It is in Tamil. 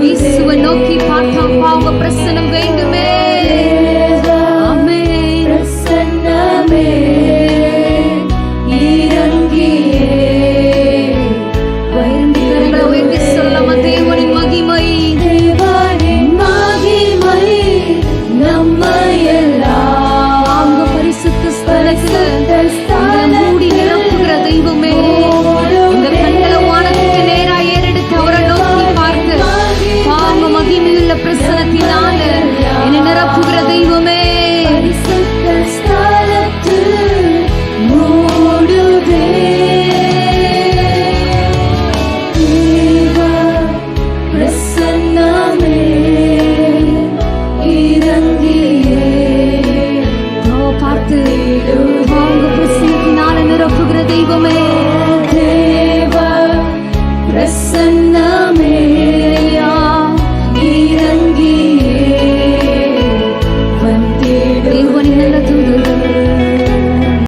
இயேசுவை நோக்கி பார்த்தோம்ப்பா உங்க பிரசனம் வேண்டுமே. ஆமென். பிரசன்னமே. இறங்கியே. கரங்களை பார்த்து பாவ பிரசனத்தினால நிரப்புகிற தெய்வமே தேவ பிரசன்னமே